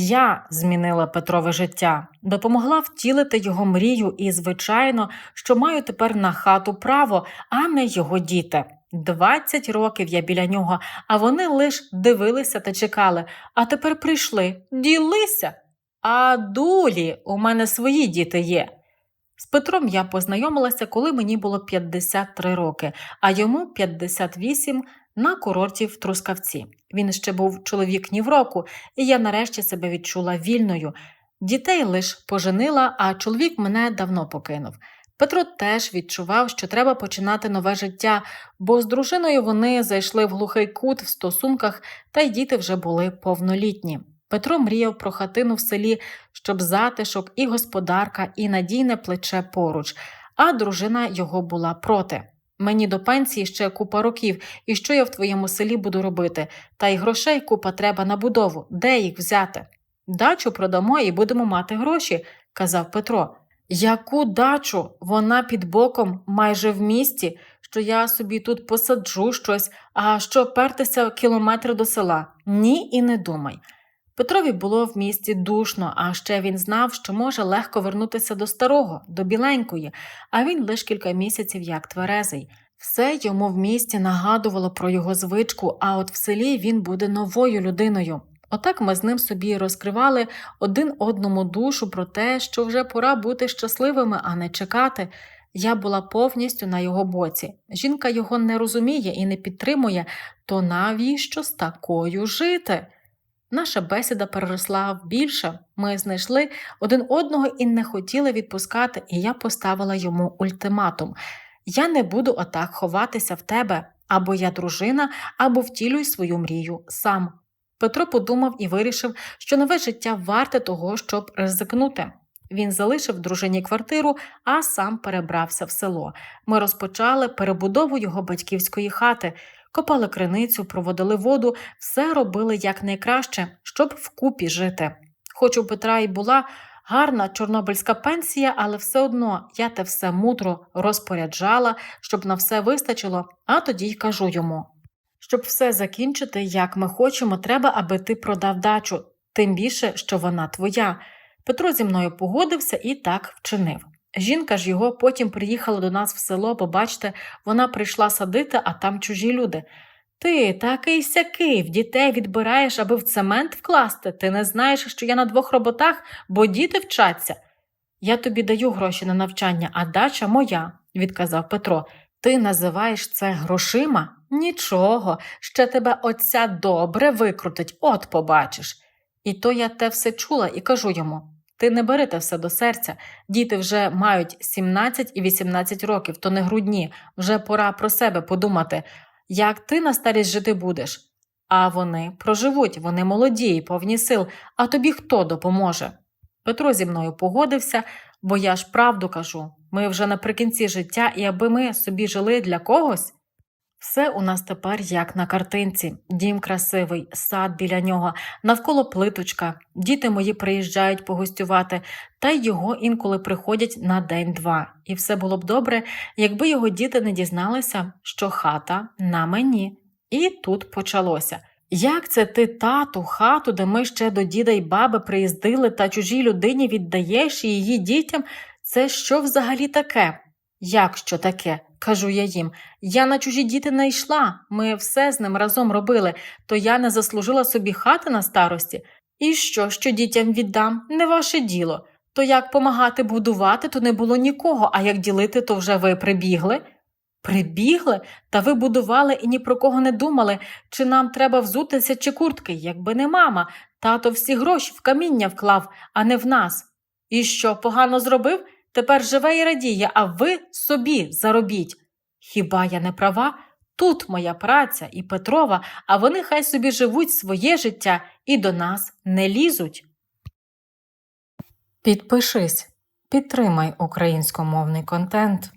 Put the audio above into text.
Я змінила Петрове життя, допомогла втілити його мрію, і, звичайно, що маю тепер на хату право, а не його діти. 20 років я біля нього, а вони лиш дивилися та чекали, а тепер прийшли, ділися. А дулі, у мене свої діти є. З Петром я познайомилася, коли мені було 53 роки, а йому 58 на курорті в Трускавці. Він ще був чоловік ні в року, і я нарешті себе відчула вільною. Дітей лиш поженила, а чоловік мене давно покинув. Петро теж відчував, що треба починати нове життя, бо з дружиною вони зайшли в глухий кут в стосунках, та й діти вже були повнолітні. Петро мріяв про хатину в селі, щоб затишок і господарка, і надійне плече поруч, а дружина його була проти. Мені до пенсії ще купа років, і що я в твоєму селі буду робити? Та й грошей купа треба на будову. Де їх взяти? Дачу продамо і будемо мати гроші, казав Петро. Яку дачу? Вона під боком, майже в місті, що я собі тут посаджу щось, а що пертися кілометр до села? Ні і не думай. Петрові було в місті душно, а ще він знав, що може легко вернутися до старого, до біленької, а він лише кілька місяців як тверезий. Все йому в місті нагадувало про його звичку, а от в селі він буде новою людиною. Отак ми з ним собі розкривали один одному душу про те, що вже пора бути щасливими, а не чекати. Я була повністю на його боці. Жінка його не розуміє і не підтримує, то навіщо з такою жити? Наша бесіда переросла в більше. Ми знайшли один одного і не хотіли відпускати, і я поставила йому ультиматум. Я не буду отак ховатися в тебе, або я дружина, або втілюй свою мрію сам. Петро подумав і вирішив, що нове життя варте того, щоб ризикнути. Він залишив дружині квартиру, а сам перебрався в село. Ми розпочали перебудову його батьківської хати, копали криницю, проводили воду, все робили якнайкраще, щоб вкупі жити. Хоч у Петра і була гарна чорнобильська пенсія, але все одно я те все мудро розпоряджала, щоб на все вистачило, а тоді й кажу йому. Щоб все закінчити, як ми хочемо, треба, аби ти продав дачу, тим більше, що вона твоя. Петро зі мною погодився і так вчинив. Жінка ж його потім приїхала до нас в село, бо бачите, вона прийшла садити, а там чужі люди. Ти такий сякий, в дітей відбираєш, аби в цемент вкласти. Ти не знаєш, що я на двох роботах, бо діти вчаться. Я тобі даю гроші на навчання, а дача моя, відказав Петро. Ти називаєш це грошима? Нічого, ще тебе отця добре викрутить, от побачиш. І то я те все чула і кажу йому ти не бери те все до серця. Діти вже мають 17 і 18 років, то не грудні, вже пора про себе подумати, як ти на старість жити будеш. А вони проживуть, вони молоді і повні сил, а тобі хто допоможе? Петро зі мною погодився, бо я ж правду кажу ми вже наприкінці життя, і аби ми собі жили для когось. Все у нас тепер як на картинці, дім красивий, сад біля нього, навколо плиточка, діти мої приїжджають погостювати, та й його інколи приходять на день-два. І все було б добре, якби його діти не дізналися, що хата на мені. І тут почалося. Як це ти тату, хату, де ми ще до діда й баби приїздили та чужій людині віддаєш і її дітям? Це що взагалі таке? Як що таке? Кажу я їм. Я на чужі діти не йшла, ми все з ним разом робили, то я не заслужила собі хати на старості. І що, що дітям віддам? Не ваше діло. То як помагати будувати, то не було нікого, а як ділити, то вже ви прибігли. Прибігли, та ви будували і ні про кого не думали, чи нам треба взутися, чи куртки, якби не мама. Тато всі гроші в каміння вклав, а не в нас. І що, погано зробив? Тепер живе і радіє, а ви собі заробіть. Хіба я не права? Тут моя праця і Петрова, а вони хай собі живуть своє життя і до нас не лізуть. Підпишись, підтримай українськомовний контент.